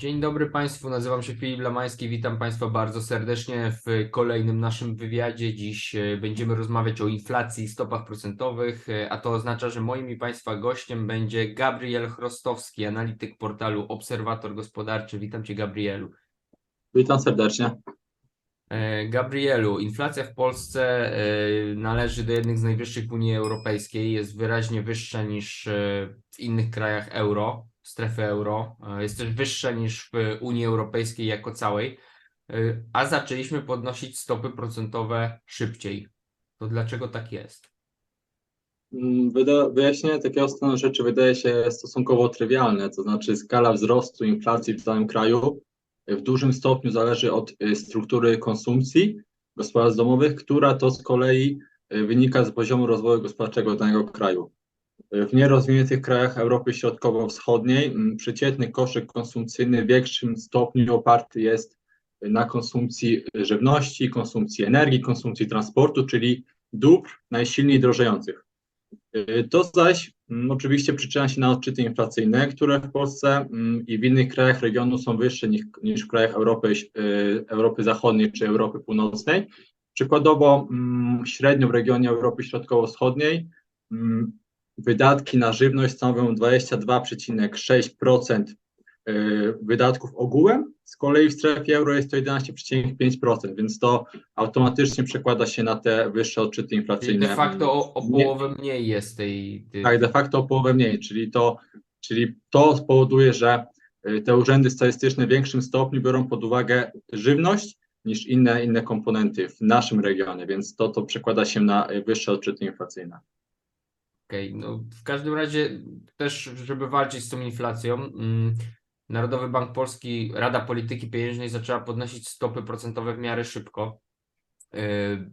Dzień dobry Państwu, nazywam się Filip Lamański, witam Państwa bardzo serdecznie w kolejnym naszym wywiadzie. Dziś e, będziemy rozmawiać o inflacji i stopach procentowych, e, a to oznacza, że moim i Państwa gościem będzie Gabriel Chrostowski, analityk portalu Obserwator Gospodarczy. Witam Cię Gabrielu. Witam serdecznie. E, Gabrielu, inflacja w Polsce należy do jednych z najwyższych w Unii Europejskiej, jest wyraźnie wyższa niż w innych krajach euro, strefy euro, e, jest też wyższa niż w Unii Europejskiej jako całej, e, a zaczęliśmy podnosić stopy procentowe szybciej. To dlaczego tak jest? Mm, wyjaśnienie takiego stanu rzeczy wydaje się stosunkowo trywialne, to znaczy skala wzrostu inflacji w całym kraju w dużym stopniu zależy od y, struktury konsumpcji gospodarstw domowych, która to z kolei wynika z poziomu rozwoju gospodarczego danego kraju. W nierozwiniętych krajach Europy Środkowo-Wschodniej przeciętny koszyk konsumpcyjny w większym stopniu oparty jest na konsumpcji żywności, konsumpcji energii, konsumpcji transportu, czyli dóbr najsilniej drożejących. Y, To zaś oczywiście przyczynia się na odczyty inflacyjne, które w Polsce i w innych krajach regionu są wyższe niż, niż w krajach Europy, y, Europy Zachodniej czy Europy Północnej. Przykładowo średnio w regionie Europy Środkowo-Wschodniej wydatki na żywność stanowią 22,6% y, wydatków ogółem, z kolei w strefie euro jest to 11,5%, więc to automatycznie przekłada się na te wyższe odczyty Czyli inflacyjne. de facto o, o połowę mniej jest tej, tej tak, de facto o połowę mniej, czyli to, czyli to spowoduje, że y, te urzędy statystyczne w większym stopniu biorą pod uwagę żywność niż inne, inne komponenty w naszym regionie, więc to, to przekłada się na y, wyższe odczyty inflacyjne. Okej, no w każdym razie też, żeby walczyć z tą inflacją, mm, Narodowy Bank Polski, Rada Polityki Pieniężnej zaczęła podnosić stopy procentowe w miarę szybko. Yy,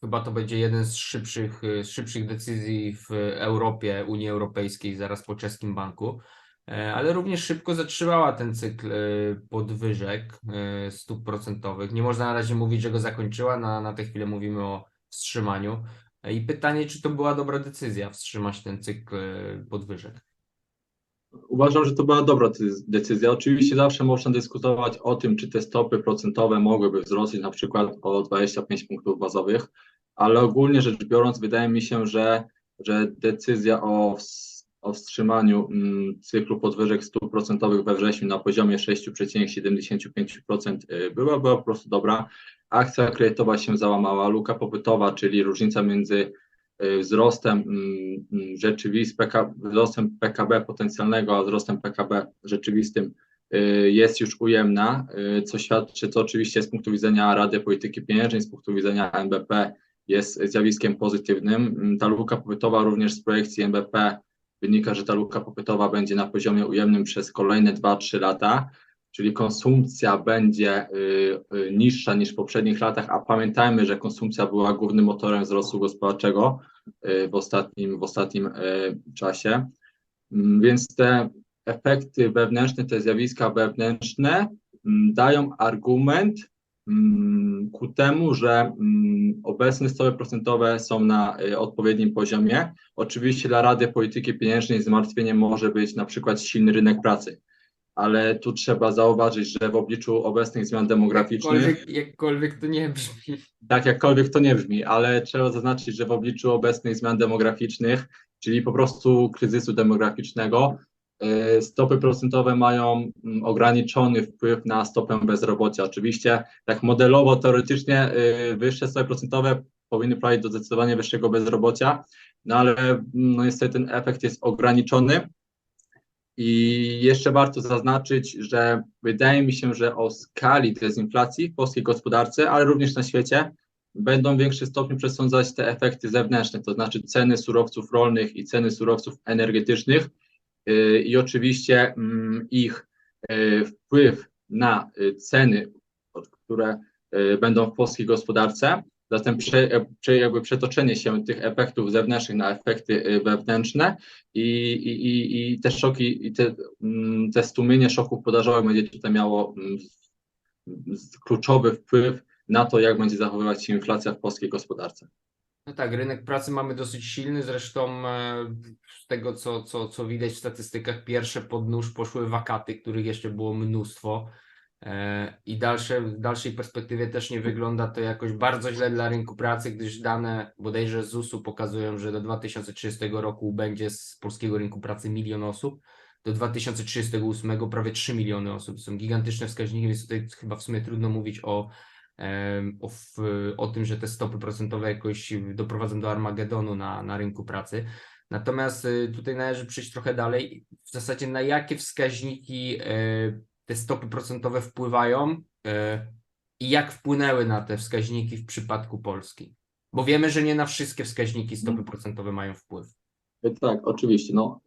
Chyba to będzie jeden z szybszych, y, z szybszych decyzji w Europie, Unii Europejskiej, zaraz po czeskim banku, E, ale również szybko zatrzymała ten cykl y, podwyżek y, stóp procentowych. Nie można na razie mówić, że go zakończyła, na, na tę chwilę mówimy o wstrzymaniu. I pytanie, czy to była dobra decyzja wstrzymać ten cykl e, podwyżek? Uważam, że to była dobra decyzja. Oczywiście zawsze można dyskutować o tym, czy te stopy procentowe mogłyby wzrosnąć na przykład o 25 punktów bazowych, ale ogólnie rzecz biorąc, wydaje mi się, że, że decyzja o, ws- o wstrzymaniu mm, cyklu podwyżek stóp procentowych we wrześniu na poziomie 6,75% y, była, była po prostu dobra. Akcja kredytowa się załamała, luka popytowa, czyli różnica między y, wzrostem mm, mm, rzeczywistym, wzrostem PKB potencjalnego, a wzrostem PKB rzeczywistym y, jest już ujemna, co świadczy, co oczywiście z punktu widzenia Rady Polityki Pieniężnej, z punktu widzenia NBP jest zjawiskiem pozytywnym. Ta luka popytowa również z projekcji NBP wynika, że ta luka popytowa będzie na poziomie ujemnym przez kolejne 2-3 lata, czyli konsumpcja będzie y, y, niższa niż w poprzednich latach, a pamiętajmy, że konsumpcja była głównym motorem wzrostu gospodarczego y, w ostatnim, w ostatnim czasie. Mm, Więc te efekty wewnętrzne, te zjawiska wewnętrzne mm, dają argument ku temu, że mm, obecne stopy procentowe są na y, odpowiednim poziomie. Oczywiście dla Rady Polityki Pieniężnej zmartwieniem może być na przykład silny rynek pracy, ale tu trzeba zauważyć, że w obliczu obecnych zmian demograficznych Jakkolwiek, jakkolwiek to nie brzmi. tak jakkolwiek to nie brzmi, ale trzeba zaznaczyć, że w obliczu obecnych zmian demograficznych, czyli po prostu kryzysu demograficznego, stopy procentowe mają mm, ograniczony wpływ na stopę bezrobocia. Oczywiście tak modelowo, teoretycznie y, wyższe stopy procentowe powinny prowadzić do zdecydowanie wyższego bezrobocia, no ale mm, no niestety ten efekt jest ograniczony. I jeszcze warto zaznaczyć, że wydaje mi się, że o skali dezinflacji w polskiej gospodarce, ale również na świecie, będą w większym stopniu przesądzać te efekty zewnętrzne, to znaczy ceny surowców rolnych i ceny surowców energetycznych i oczywiście mm, ich yy, wpływ na yy, ceny, które będą w polskiej gospodarce. Zatem prze, prze, jakby przetoczenie się tych efektów zewnętrznych na efekty wewnętrzne i, i, i, te szoki, i te, mm, te szoków podażowych będzie tutaj miało mm, kluczowy wpływ na to, jak będzie zachowywać się inflacja w polskiej gospodarce. No tak, rynek pracy mamy dosyć silny, zresztą e, z tego, co, co, co widać w statystykach, pierwsze pod nóż poszły wakaty, których jeszcze było mnóstwo. E, i dalsze, w dalszej perspektywie też nie wygląda to jakoś bardzo źle dla rynku pracy, gdyż dane bodajże ZUS-u pokazują, że do 2030 roku będzie z polskiego rynku pracy milion osób, do 2038 prawie 3 miliony osób. To są gigantyczne wskaźniki, więc tutaj chyba w sumie trudno mówić o o, o tym, że te stopy procentowe jakoś doprowadzą do Armagedonu na, na rynku pracy. Natomiast y, tutaj należy przejść trochę dalej. W zasadzie na jakie wskaźniki e, te stopy procentowe wpływają e, i jak wpłynęły na te wskaźniki w przypadku Polski? Bo wiemy, że nie na wszystkie wskaźniki stopy procentowe mają wpływ. Tak, oczywiście. No,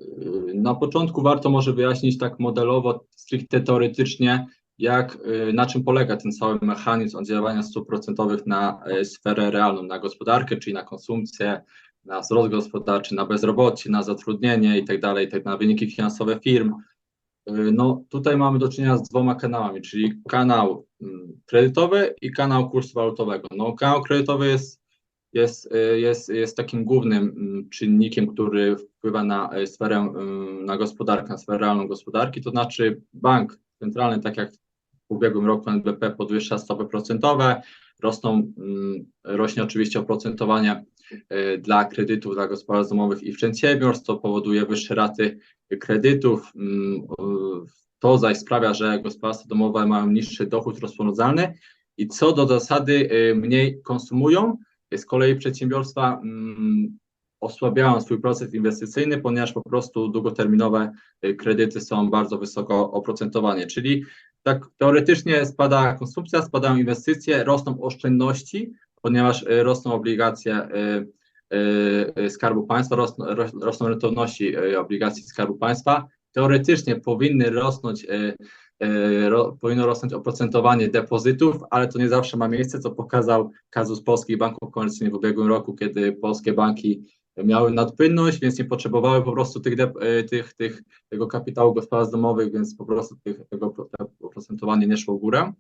na początku warto może wyjaśnić tak modelowo, stricte teoretycznie, jak, yy, na czym polega ten cały mechanizm oddziaływania stóp procentowych na yy, sferę realną, na gospodarkę, czyli na konsumpcję, na wzrost gospodarczy, na bezrobocie, na zatrudnienie i tak dalej, tak na wyniki finansowe firm. Yy, No, tutaj mamy do czynienia z dwoma kanałami, czyli kanał mm, kredytowy i kanał kursu walutowego. No, kanał kredytowy jest jest, y, jest, jest takim głównym mm, czynnikiem, który wpływa na y, sferę, y, na gospodarkę, na sferę realną gospodarki, to znaczy bank centralny, tak jak w ubiegłym roku NBP podwyższa stopy procentowe, rosną, mm, rośnie oczywiście oprocentowanie dla kredytów dla gospodarstw domowych i przedsiębiorstw, to powoduje wyższe raty kredytów, mm, to zaś sprawia, że gospodarstwa domowe mają niższy dochód rozporządzalny. I co do zasady mniej konsumują, z kolei przedsiębiorstwa mm, osłabiają swój proces inwestycyjny, ponieważ po prostu długoterminowe y, kredyty są bardzo wysoko oprocentowane. Czyli tak teoretycznie spada konsumpcja, spadają inwestycje, rosną oszczędności, ponieważ y, rosną obligacje y, Skarbu Państwa, rosną, rosną rentowności obligacji Skarbu Państwa. Teoretycznie powinny rosnąć E, ro, powinno rosnąć oprocentowanie depozytów, ale to nie zawsze ma miejsce, co pokazał kazus polskich banków komercyjnych w ubiegłym roku, kiedy polskie banki miały nadpłynność, więc nie potrzebowały po prostu tych, e, tych, tych, tego kapitału gospodarstw domowych, więc po prostu tych, tego oprocentowanie nie szło w górę.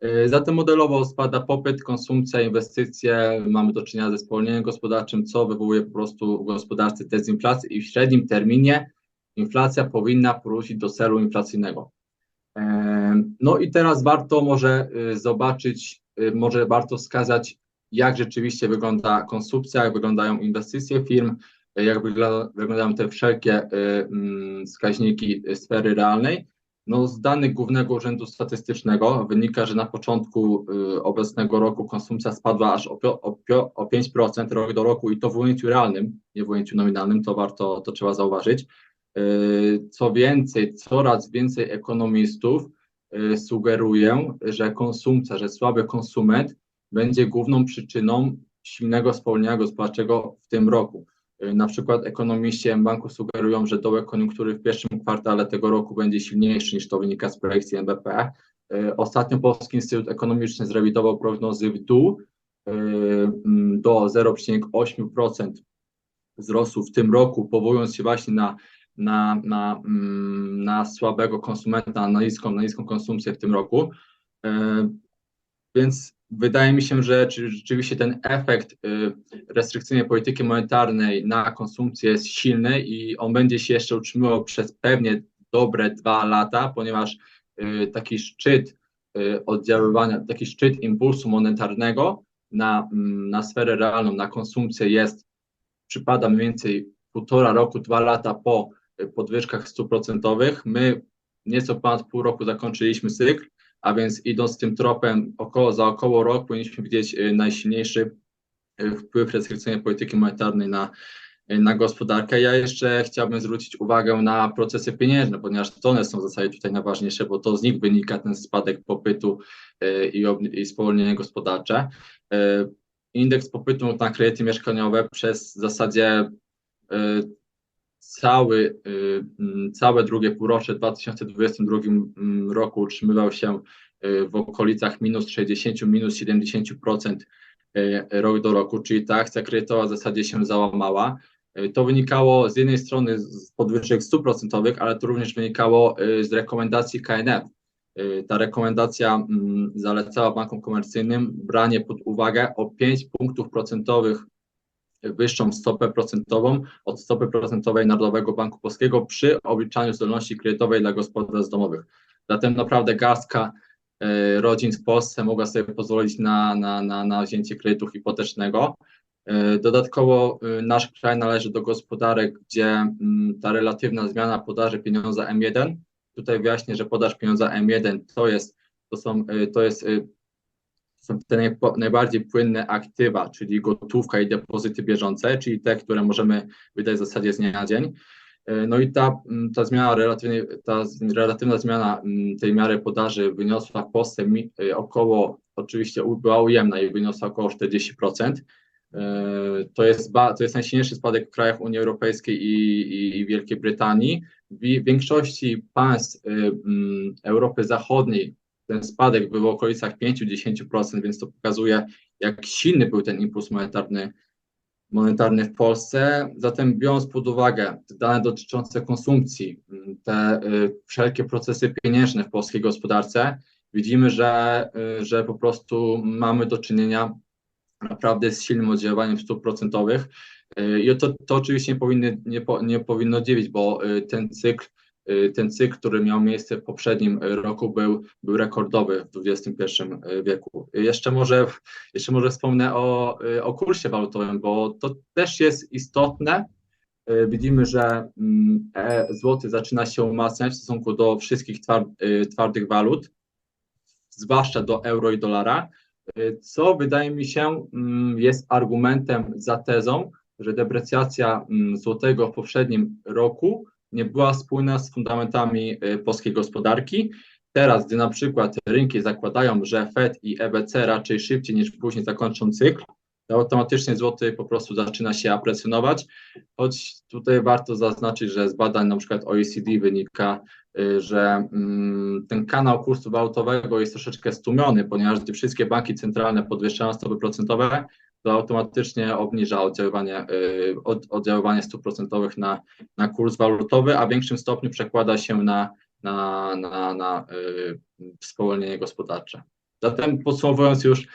E, zatem modelowo spada popyt, konsumpcja, inwestycje, mamy do czynienia ze spowolnieniem gospodarczym, co wywołuje po prostu w gospodarce dezinflację i w średnim terminie inflacja powinna powrócić do celu inflacyjnego. No i teraz warto może zobaczyć, może warto wskazać, jak rzeczywiście wygląda konsumpcja, jak wyglądają inwestycje firm, jak wyglądają te wszelkie y, mm, wskaźniki sfery realnej. No, z danych Głównego Urzędu Statystycznego wynika, że na początku obecnego roku konsumpcja spadła aż o, o, o 5% rok do roku i to w ujęciu realnym, nie w ujęciu nominalnym, to warto, to trzeba zauważyć. Y, co więcej, coraz więcej ekonomistów y, sugeruje, że konsumpcja, że słaby konsument będzie główną przyczyną silnego spowolnienia gospodarczego w tym roku. Y, na przykład ekonomiści banku sugerują, że dołek koniunktury w pierwszym kwartale tego roku będzie silniejszy niż to wynika z projekcji NBP. Ostatnio Polski Instytut Ekonomiczny zrewidował prognozy w dół mm, do 0,8% wzrostu w tym roku, powołując się właśnie na na, na, mm, na słabego konsumenta, na niską, na niską konsumpcję w tym roku. Więc wydaje mi się, że rzeczywiście ten efekt y, restrykcyjnej polityki monetarnej na konsumpcję jest silny i on będzie się jeszcze utrzymywał przez pewnie dobre dwa lata, ponieważ y, taki szczyt y, oddziaływania, taki szczyt impulsu monetarnego na, mm, na sferę realną, na konsumpcję jest, przypada mniej więcej półtora roku, dwa lata po podwyżkach stóp procentowych. My nieco ponad pół roku zakończyliśmy cykl, a więc idąc tym tropem około, za około rok powinniśmy widzieć y, najsilniejszy y, wpływ restrykcyjnej polityki monetarnej na, y, na gospodarkę. Ja jeszcze chciałbym zwrócić uwagę na procesy pieniężne, ponieważ to one są w zasadzie tutaj najważniejsze, bo to z nich wynika ten spadek popytu i, i spowolnienie gospodarcze. Indeks popytu na kredyty mieszkaniowe przez w zasadzie cały, y, mm, całe drugie półrocze w 2022 mm, roku utrzymywał się y, w okolicach minus 60, minus 70% y, rok do roku, czyli ta akcja kredytowa w zasadzie się załamała. To wynikało z jednej strony z podwyżek stóp procentowych, ale to również wynikało z rekomendacji KNF. ta rekomendacja mm, zalecała bankom komercyjnym branie pod uwagę o 5 punktów procentowych wyższą stopę procentową od stopy procentowej Narodowego Banku Polskiego przy obliczaniu zdolności kredytowej dla gospodarstw domowych. Zatem naprawdę garstka e, rodzin w Polsce mogła sobie pozwolić na, na, na, na wzięcie kredytu hipotecznego. E, Dodatkowo e, nasz kraj należy do gospodarek, gdzie mm, ta relatywna zmiana podaży pieniądza M1. Tutaj wyjaśnię, że podaż pieniądza M1 to jest, to są, to jest są te najbardziej płynne aktywa, czyli gotówka i depozyty bieżące, czyli te, które możemy wydać w zasadzie z dnia na dzień. E, No i ta, ta zmiana relatywnie, ta relatywna zmiana tej miary podaży wyniosła w Polsce e, około, oczywiście była ujemna i wyniosła około 40%. E, To jest, to jest najsilniejszy spadek w krajach Unii Europejskiej i, i, i Wielkiej Brytanii. W wi- większości państw Europy Zachodniej ten spadek był w okolicach 5-10%, więc to pokazuje, jak silny był ten impuls monetarny, monetarny w Polsce. Zatem biorąc pod uwagę dane dotyczące konsumpcji, m, te y, wszelkie procesy pieniężne w polskiej gospodarce, widzimy, że, y, że po prostu mamy do czynienia naprawdę z silnym oddziaływaniem stóp procentowych. Y, I to, to oczywiście nie, powinny, nie, po, nie powinno dziwić, bo ten cykl ten cykl, który miał miejsce w poprzednim y, roku, był, był rekordowy w XXI wieku. Y, Jeszcze może, jeszcze może wspomnę o, y, o kursie walutowym, bo to też jest istotne. Y, Widzimy, że mm, e, złoty zaczyna się umacniać w stosunku do wszystkich twar- y, twardych walut, zwłaszcza do euro i dolara, y, co wydaje mi się mm, jest argumentem za tezą, że deprecjacja mm, złotego w poprzednim roku nie była spójna z fundamentami y, polskiej gospodarki. Teraz, gdy na przykład rynki zakładają, że Fed i EBC raczej szybciej niż później zakończą cykl, to automatycznie złoty po prostu zaczyna się aprecjonować, choć tutaj warto zaznaczyć, że z badań na przykład OECD wynika, y, że mm, ten kanał kursu walutowego jest troszeczkę stłumiony, ponieważ gdy wszystkie banki centralne podwyższają stopy procentowe, to automatycznie obniża oddziaływanie, y, od, oddziaływanie stóp procentowych na, na kurs walutowy, a w większym stopniu przekłada się na, na, na, na y, spowolnienie gospodarcze. Zatem podsumowując już, y,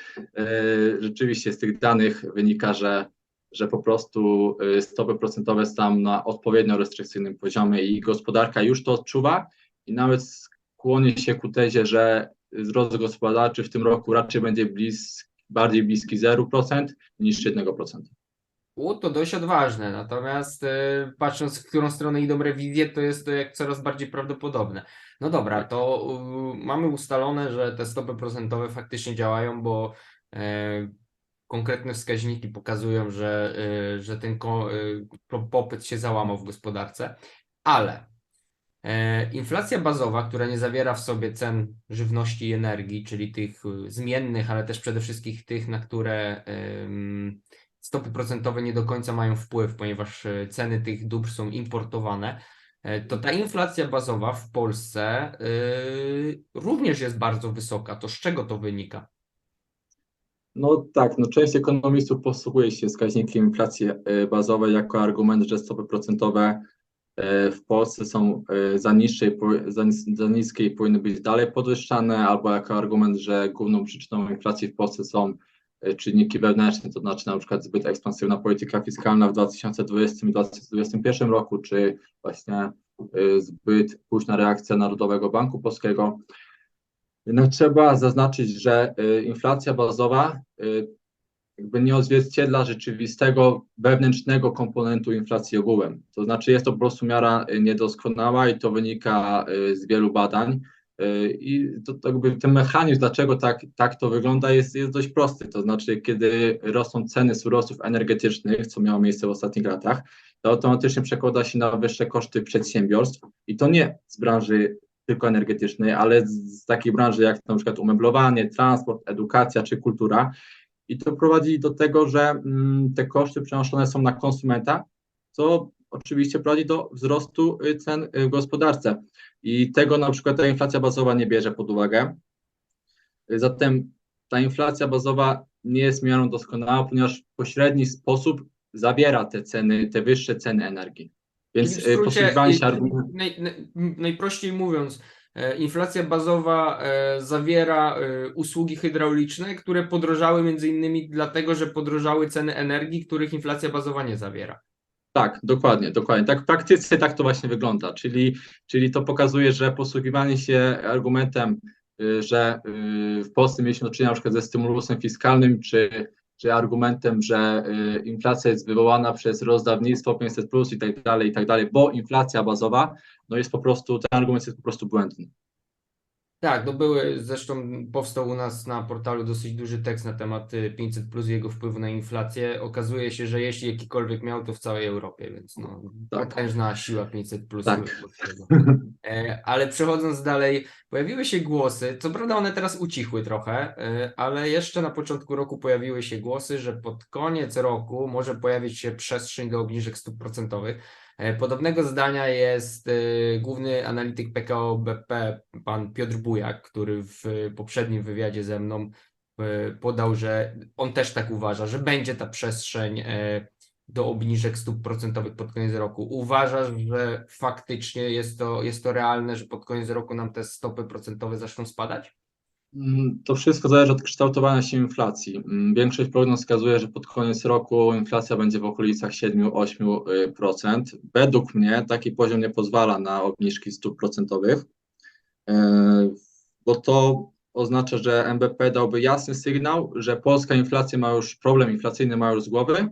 rzeczywiście z tych danych wynika, że, że po prostu stopy procentowe są na odpowiednio restrykcyjnym poziomie i gospodarka już to odczuwa i nawet skłoni się ku tezie, że wzrost gospodarczy w tym roku raczej będzie blis, bardziej bliski 0% niż 1%. U, to dość odważne, natomiast e, patrząc, w którą stronę idą rewizje, to jest to jak coraz bardziej prawdopodobne. No dobra, to y, mamy ustalone, że te stopy procentowe faktycznie działają, bo e, konkretne wskaźniki pokazują, że, e, że ten ko, po- popyt się załamał w gospodarce, ale inflacja bazowa, która nie zawiera w sobie cen żywności i energii, czyli tych y, zmiennych, ale też przede wszystkim tych, na które stopy procentowe nie do końca mają wpływ, ponieważ e, ceny tych dóbr są importowane, e, to ta inflacja bazowa w Polsce y, również jest bardzo wysoka. To z czego to wynika? No tak, no część ekonomistów posługuje się wskaźnikiem inflacji e, bazowej jako argument, że stopy procentowe e, w Polsce są e, za niższe, i po- za, za niskie i powinny być dalej podwyższane, albo jako argument, że główną przyczyną inflacji w Polsce są e, czynniki wewnętrzne, to znaczy na przykład zbyt ekspansywna polityka fiskalna w 2020 i 2021 roku, czy właśnie e, zbyt późna reakcja Narodowego Banku Polskiego. Jednak trzeba zaznaczyć, że inflacja bazowa jakby nie odzwierciedla rzeczywistego wewnętrznego komponentu inflacji ogółem. To znaczy jest to po prostu miara y, niedoskonała i to wynika y, z wielu badań. Y, I to, to jakby ten mechanizm, dlaczego tak, tak to wygląda, jest, jest dość prosty. To znaczy, kiedy rosną ceny surowców energetycznych, co miało miejsce w ostatnich latach, to automatycznie przekłada się na wyższe koszty przedsiębiorstw i to nie z branży tylko energetycznej, ale z, z takiej branży jak na przykład umeblowanie, transport, edukacja czy kultura. I to prowadzi do tego, że mm, te koszty przenoszone są na konsumenta, co oczywiście prowadzi do wzrostu y, cen y, w gospodarce. I tego na przykład ta inflacja bazowa nie bierze pod uwagę. Y, Zatem ta inflacja bazowa nie jest miarą doskonałą, ponieważ w pośredni sposób zawiera te ceny, te wyższe ceny energii. Więc posługiwanie się argumentem. naj, naj, najprościej mówiąc, inflacja bazowa e, zawiera e, usługi hydrauliczne, które podrożały między innymi dlatego, że podrożały ceny energii, których inflacja bazowa nie zawiera. Tak, dokładnie, dokładnie. Tak w praktyce tak to właśnie wygląda, czyli, czyli to pokazuje, że posługiwanie się argumentem, y, że y, w Polsce mieliśmy do czynienia na przykład ze stymulusem fiskalnym, czy, czy argumentem, że y, inflacja jest wywołana przez rozdawnictwo 500 plus i tak dalej, i tak dalej, bo inflacja bazowa, no jest po prostu, ten argument jest po prostu błędny. Tak, no były, zresztą powstał u nas na portalu dosyć duży tekst na temat y, 500 plus i jego wpływu na inflację. Okazuje się, że jeśli jakikolwiek miał, to w całej Europie, więc no, Tak. potężna siła 500 plus. Tak. E, Ale przechodząc dalej, pojawiły się głosy, co prawda one teraz ucichły trochę, e, ale jeszcze na początku roku pojawiły się głosy, że pod koniec roku może pojawić się przestrzeń do obniżek stóp procentowych. E, Podobnego zdania jest e, główny analityk PKO BP, pan Piotr Bujak, który w poprzednim wywiadzie ze mną e, podał, że on też tak uważa, że będzie ta przestrzeń do obniżek stóp procentowych pod koniec roku. Uważasz, że faktycznie jest to, jest to realne, że pod koniec roku nam te stopy procentowe zaczną spadać? Mm, To wszystko zależy od kształtowania się inflacji. Mm, Większość prognoz wskazuje, że pod koniec roku inflacja będzie w okolicach 7-8%. Według mnie taki poziom nie pozwala na obniżki stóp procentowych, e, bo to oznacza, że NBP dałby jasny sygnał, że polska inflacja ma już, problem inflacyjny ma już z głowy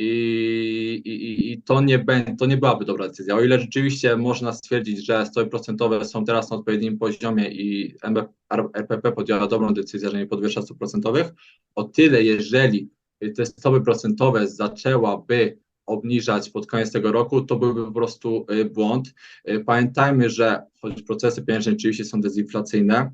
i, i, i to, nie będzie, to nie byłaby dobra decyzja. O ile rzeczywiście można stwierdzić, że stopy procentowe są teraz na odpowiednim poziomie i RPP podjęła dobrą decyzję, że nie podwyższa stóp procentowych, o tyle jeżeli te stopy procentowe zaczęłaby obniżać pod koniec tego roku, to byłby po prostu y, błąd. Y, Pamiętajmy, że choć procesy pieniężne oczywiście są dezinflacyjne,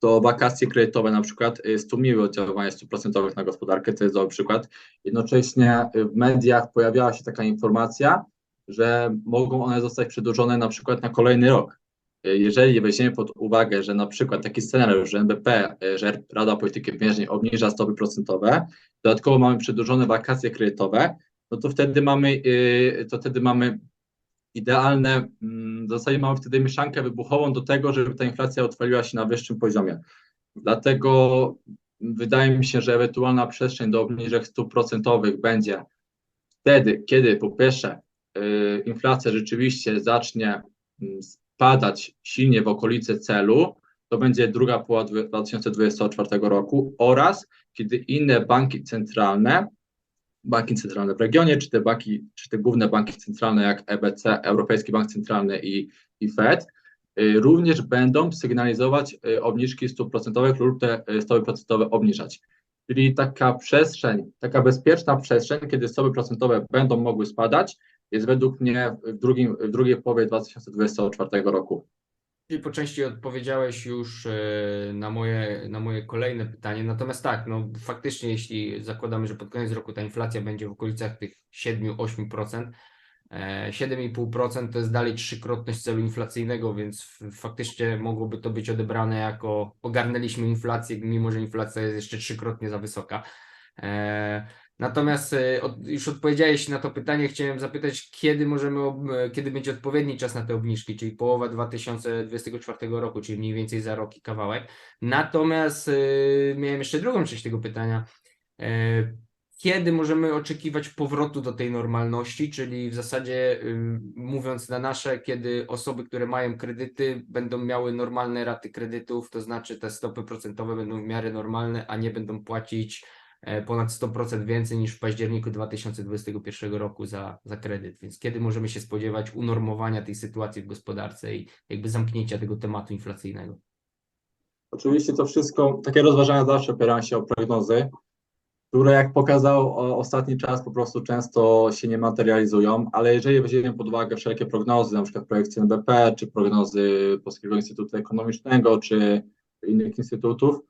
to wakacje kredytowe na przykład y, stłumiły oddziaływanie stóp procentowych na gospodarkę, to jest dobry przykład. Jednocześnie y, w mediach pojawiała się taka informacja, że mogą one zostać przedłużone na przykład na kolejny rok. Y, Jeżeli weźmiemy pod uwagę, że na przykład taki scenariusz, że NBP, że Rada Polityki Pieniężnej obniża stopy procentowe, dodatkowo mamy przedłużone wakacje kredytowe, no to wtedy mamy, to wtedy mamy idealne, mm, w zasadzie mamy wtedy mieszankę wybuchową do tego, żeby ta inflacja utrwaliła się na wyższym poziomie. Dlatego wydaje mi się, że ewentualna przestrzeń do obniżek stóp procentowych będzie wtedy, kiedy po pierwsze y, inflacja rzeczywiście zacznie mm, spadać silnie w okolice celu, to będzie druga połowa dwie- 2024 roku oraz kiedy inne banki centralne banki centralne w regionie, czy te banki, czy te główne banki centralne jak EBC, Europejski Bank Centralny i, i Fed, y, również będą sygnalizować y, obniżki stóp procentowych lub te y, stopy procentowe obniżać. Czyli taka przestrzeń, taka bezpieczna przestrzeń, kiedy stopy procentowe będą mogły spadać, jest według mnie w, drugim, w drugiej połowie 2024 roku. Czyli po części odpowiedziałeś już e, na moje, na moje kolejne pytanie. Natomiast tak, no faktycznie, jeśli zakładamy, że pod koniec roku ta inflacja będzie w okolicach tych 7-8%, e, 7,5% to jest dalej trzykrotność celu inflacyjnego, więc faktycznie mogłoby to być odebrane jako ogarnęliśmy inflację, mimo że inflacja jest jeszcze trzykrotnie za wysoka. Natomiast e, już odpowiedziałeś na to pytanie, chciałem zapytać, kiedy możemy, e, kiedy będzie odpowiedni czas na te obniżki, czyli połowa 2024 roku, czyli mniej więcej za rok i kawałek. Natomiast e, miałem jeszcze drugą część tego pytania. Kiedy możemy oczekiwać powrotu do tej normalności, czyli w zasadzie mówiąc na nasze, kiedy osoby, które mają kredyty, będą miały normalne raty kredytów, to znaczy te stopy procentowe będą w miarę normalne, a nie będą płacić ponad 100% więcej niż w październiku 2021 roku za, za kredyt. Więc kiedy możemy się spodziewać unormowania tej sytuacji w gospodarce i jakby zamknięcia tego tematu inflacyjnego? Oczywiście to wszystko, takie rozważania zawsze opierają się o prognozy, które jak pokazał ostatni czas po prostu często się nie materializują, ale jeżeli weźmiemy pod uwagę wszelkie prognozy, na przykład projekcje NBP, czy prognozy Polskiego Instytutu Ekonomicznego, czy innych instytutów,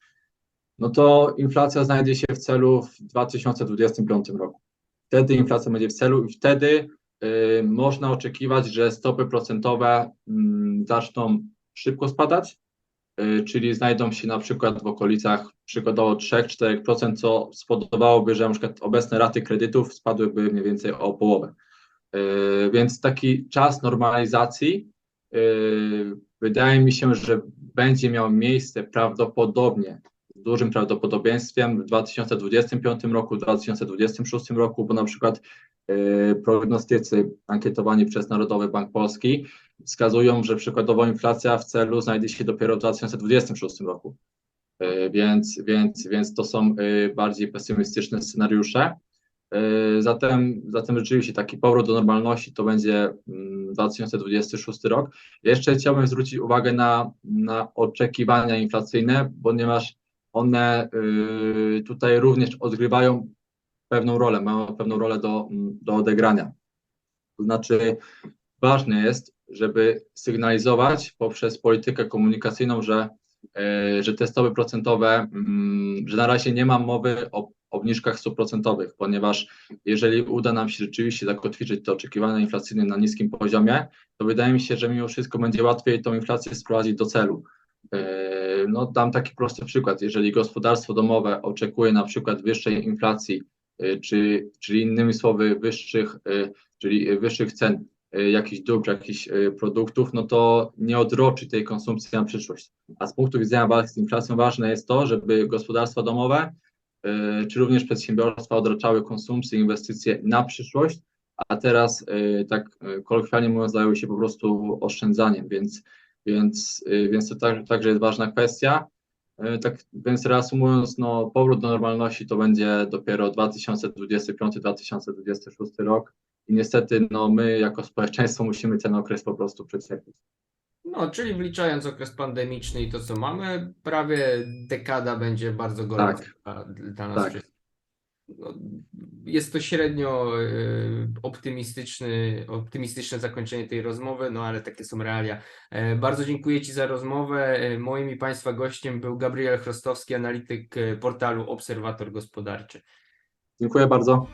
no to inflacja znajdzie się w celu w 2025 roku. Wtedy inflacja będzie w celu i wtedy y, można oczekiwać, że stopy procentowe mm, zaczną szybko spadać, y, czyli znajdą się na przykład w okolicach przykładowo 3-4%, co spowodowałoby, że na przykład obecne raty kredytów spadłyby mniej więcej o połowę. Y, Więc taki czas normalizacji y, wydaje mi się, że będzie miał miejsce prawdopodobnie, dużym prawdopodobieństwem w 2025 roku, 2026 roku, bo na przykład e, prognostycy ankietowani przez Narodowy Bank Polski wskazują, że przykładowo inflacja w celu znajdzie się dopiero w 2026 roku. E, Więc, więc, więc to są e, bardziej pesymistyczne scenariusze. Zatem, zatem rzeczywiście taki powrót do normalności to będzie mm, 2026 rok. Jeszcze chciałbym zwrócić uwagę na, na oczekiwania inflacyjne, ponieważ one y, tutaj również odgrywają pewną rolę, mają pewną rolę do, do odegrania. To znaczy, ważne jest, żeby sygnalizować poprzez politykę komunikacyjną, że, e, że te stopy procentowe, mm, że na razie nie ma mowy o obniżkach stóp procentowych, ponieważ jeżeli uda nam się rzeczywiście zakotwiczyć te oczekiwania inflacyjne na niskim poziomie, to wydaje mi się, że mimo wszystko będzie łatwiej tą inflację sprowadzić do celu. E, No, dam taki prosty przykład. Jeżeli gospodarstwo domowe oczekuje na przykład wyższej inflacji, e, czy, czyli innymi słowy wyższych, e, czyli wyższych cen jakichś dóbr, jakichś produktów, no to nie odroczy tej konsumpcji na przyszłość. A z punktu widzenia walki z inflacją ważne jest to, żeby gospodarstwa domowe, czy również przedsiębiorstwa odraczały konsumpcję, inwestycje na przyszłość, a teraz tak kolokwialnie mówiąc zajęły się po prostu oszczędzaniem, więc więc, y, więc to tak, także jest ważna kwestia. Y, Tak więc reasumując, no, powrót do normalności to będzie dopiero 2025-2026 rok i niestety no, my jako społeczeństwo musimy ten okres po prostu przecierpieć. No, czyli wliczając okres pandemiczny i to, co mamy, prawie dekada będzie bardzo gorąca dla, dla nas tak. wszystkich. No, jest to średnio y, optymistyczny, optymistyczne zakończenie tej rozmowy, no ale takie są realia. E, Bardzo dziękuję Ci za rozmowę. E, Moim i Państwa gościem był Gabriel Chrostowski, analityk e, portalu Obserwator Gospodarczy. Dziękuję bardzo.